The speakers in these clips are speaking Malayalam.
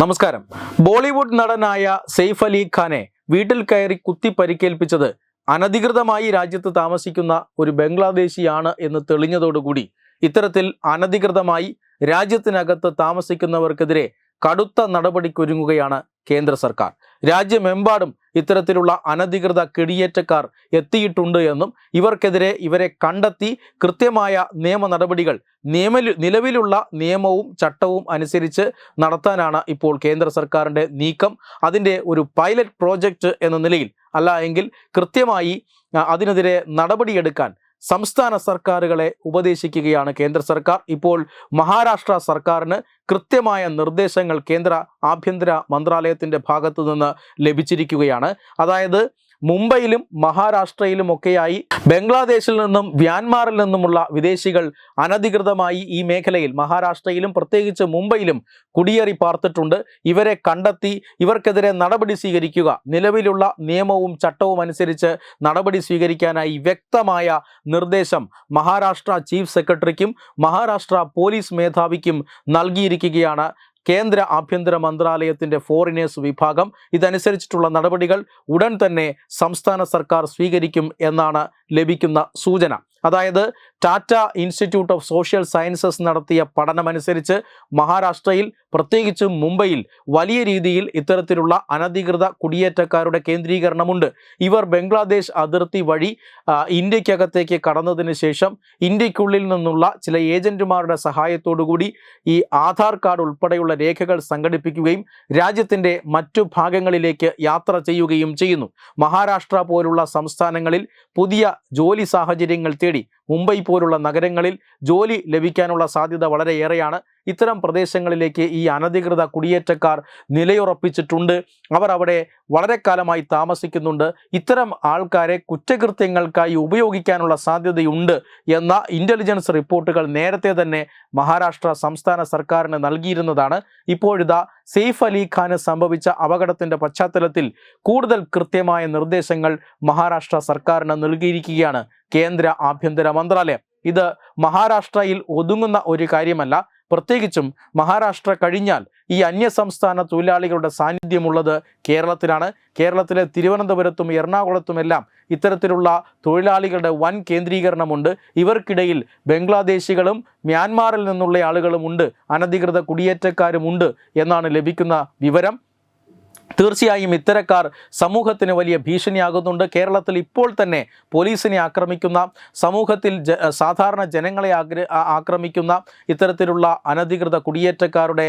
നമസ്കാരം. ബോളിവുഡ് നടനായ സെയ്ഫ് അലി ഖാനെ വീട്ടിൽ കയറി കുത്തി പരിക്കേൽപ്പിച്ചത് അനധികൃതമായി രാജ്യത്ത് താമസിക്കുന്ന ഒരു ബംഗ്ലാദേശിയാണ് എന്ന് തെളിഞ്ഞതോടുകൂടി ഇത്തരത്തിൽ അനധികൃതമായി രാജ്യത്തിനകത്ത് താമസിക്കുന്നവർക്കെതിരെ കടുത്ത നടപടിക്കൊരുങ്ങുകയാണ് കേന്ദ്ര സർക്കാർ. രാജ്യമെമ്പാടും ഇത്തരത്തിലുള്ള അനധികൃത കെടിയേറ്റക്കാർ എത്തിയിട്ടുണ്ട് എന്നും ഇവർക്കെതിരെ ഇവരെ കണ്ടെത്തി കൃത്യമായ നിയമ നടപടികൾ നിയമ നിലവിലുള്ള നിയമവും ചട്ടവും അനുസരിച്ച് നടത്താനാണ് ഇപ്പോൾ കേന്ദ്ര സർക്കാരിന്റെ നീക്കം. അതിന്റെ ഒരു പൈലറ്റ് പ്രോജക്റ്റ് എന്ന നിലയിൽ അല്ല എങ്കിൽ കൃത്യമായി അതിനെതിരെ നടപടിയെടുക്കാൻ സംസ്ഥാന സർക്കാരുകളെ ഉപദേശിക്കുകയാണ് കേന്ദ്ര സർക്കാർ. ഇപ്പോൾ മഹാരാഷ്ട്ര സർക്കാരിന് കൃത്യമായ നിർദ്ദേശങ്ങൾ കേന്ദ്ര ആഭ്യന്തര മന്ത്രാലയത്തിന്റെ ഭാഗത്തു നിന്ന് ലഭിച്ചിരിക്കുകയാണ്. അതായത് മുംബൈയിലും മഹാരാഷ്ട്രയിലും ഒക്കെയായി ബംഗ്ലാദേശിൽ നിന്നും മ്യാൻമാറിൽ നിന്നുമുള്ള വിദേശികൾ അനധികൃതമായി ഈ മേഖലയിൽ മഹാരാഷ്ട്രയിലും പ്രത്യേകിച്ച് മുംബൈയിലും കുടിയേറി പാർത്തിട്ടുണ്ട്. ഇവരെ കണ്ടെത്തി ഇവർക്കെതിരെ നടപടി സ്വീകരിക്കുക. നിലവിലുള്ള നിയമവും ചട്ടവും അനുസരിച്ച് നടപടി സ്വീകരിക്കാനായി വ്യക്തമായ നിർദ്ദേശം മഹാരാഷ്ട്ര ചീഫ് സെക്രട്ടറിക്കും മഹാരാഷ്ട്ര പോലീസ് മേധാവിക്കും നൽകിയിരിക്കുകയാണ്. കേന്ദ്ര ആഭ്യന്തര മന്ത്രാലയത്തിന്റെ ഫോറിനേഴ്സ് വിഭാഗം ഇതനുസരിച്ചിട്ടുള്ള നടപടികൾ ഉടൻ തന്നെ സംസ്ഥാന സർക്കാർ സ്വീകരിക്കും എന്നാണ് ലഭിക്കുന്ന സൂചന. അതായത് Tata Institute of Social Sciences നടത്തിയ പഠനമനുസരിച്ച് മഹാരാഷ്ട്രയിൽ പ്രത്യേകിച്ച് മുംബൈയിൽ വലിയ രീതിയിൽ ഇത്തരത്തിലുള്ള അനധികൃത കുടിയേറ്റക്കാരുടെ കേന്ദ്രീകരണമുണ്ട്. ഇവർ ബംഗ്ലാദേശ് അതിർത്തി വഴി ഇന്ത്യക്കകത്തേക്ക് കടന്നതിന് ശേഷം ഇന്ത്യക്കുള്ളിൽ നിന്നുള്ള ചില ഏജന്റുമാരുടെ സഹായത്തോടുകൂടി ഈ ആധാർ കാർഡ് ഉൾപ്പെടെയുള്ള രേഖകൾ സംഘടിപ്പിക്കുകയും രാജ്യത്തിന്റെ മറ്റു ഭാഗങ്ങളിലേക്ക് യാത്ര ചെയ്യുകയും ചെയ്യുന്നു. മഹാരാഷ്ട്ര പോലുള്ള സംസ്ഥാനങ്ങളിൽ പുതിയ ജോലി സാഹചര്യങ്ങൾ തേടി ಹೇಳಿ മുംബൈ പോലുള്ള നഗരങ്ങളിൽ ജോലി ലഭിക്കാനുള്ള സാധ്യത വളരെയേറെയാണ് ഇത്തരം പ്രദേശങ്ങളിലേക്ക് ഈ അനധികൃത കുടിയേറ്റക്കാർ നിലയുറപ്പിച്ചിട്ടുണ്ട്. അവർ അവിടെ വളരെ കാലമായി താമസിക്കുന്നുണ്ട്. ഇത്തരം ആൾക്കാരെ കുറ്റകൃത്യങ്ങൾക്കായി ഉപയോഗിക്കാനുള്ള സാധ്യതയുണ്ട് എന്ന ഇന്റലിജൻസ് റിപ്പോർട്ടുകൾ നേരത്തെ തന്നെ മഹാരാഷ്ട്ര സംസ്ഥാന സർക്കാരിന് നൽകിയിരുന്നതാണ്. ഇപ്പോഴിതാ സെയ്ഫ് അലി ഖാന് സംഭവിച്ച അപകടത്തിന്റെ പശ്ചാത്തലത്തിൽ കൂടുതൽ കൃത്യമായ നിർദ്ദേശങ്ങൾ മഹാരാഷ്ട്ര സർക്കാരിന് നൽകിയിരിക്കുകയാണ്. കേന്ദ്ര ആഭ്യന്തര മന്ത്രാലയം. ഇത് മഹാരാഷ്ട്രയിൽ ഒതുങ്ങുന്ന ഒരു കാര്യമല്ല. പ്രത്യേകിച്ചും മഹാരാഷ്ട്ര കഴിഞ്ഞാൽ ഈ അന്യസംസ്ഥാന തൊഴിലാളികളുടെ സാന്നിധ്യമുള്ളത് കേരളത്തിലാണ്. കേരളത്തിലെ തിരുവനന്തപുരത്തും എറണാകുളത്തുമെല്ലാം ഇത്തരത്തിലുള്ള തൊഴിലാളികളുടെ വൻ കേന്ദ്രീകരണമുണ്ട്. ഇവർക്കിടയിൽ ബംഗ്ലാദേശികളും മ്യാൻമാറിൽ നിന്നുള്ള ആളുകളുമുണ്ട്. അനധികൃത കുടിയേറ്റക്കാരുമുണ്ട് എന്നാണ് ലഭിക്കുന്ന വിവരം. തീർച്ചയായും ഇത്തരക്കാർ സമൂഹത്തിന് വലിയ ഭീഷണിയാകുന്നുണ്ട്. കേരളത്തിൽ ഇപ്പോൾ തന്നെ പോലീസിനെ ആക്രമിക്കുന്ന സമൂഹത്തിൽ സാധാരണ ജനങ്ങളെ ആക്രമിക്കുന്ന ഇത്തരത്തിലുള്ള അനധികൃത കുടിയേറ്റക്കാരുടെ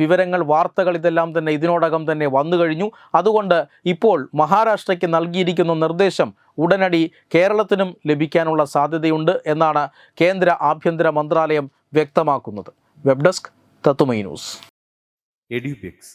വിവരങ്ങൾ വാർത്തകൾ ഇതെല്ലാം തന്നെ ഇതിനോടകം തന്നെ വന്നു കഴിഞ്ഞു. അതുകൊണ്ട് ഇപ്പോൾ മഹാരാഷ്ട്രയ്ക്ക് നൽകിയിരിക്കുന്ന നിർദ്ദേശം ഉടനടി കേരളത്തിനും ലഭിക്കാനുള്ള സാധ്യതയുണ്ട് എന്നാണ് കേന്ദ്ര ആഭ്യന്തര മന്ത്രാലയം വ്യക്തമാക്കുന്നത്. വെബ് ഡെസ്ക് തത്തുമൈ news. Edubix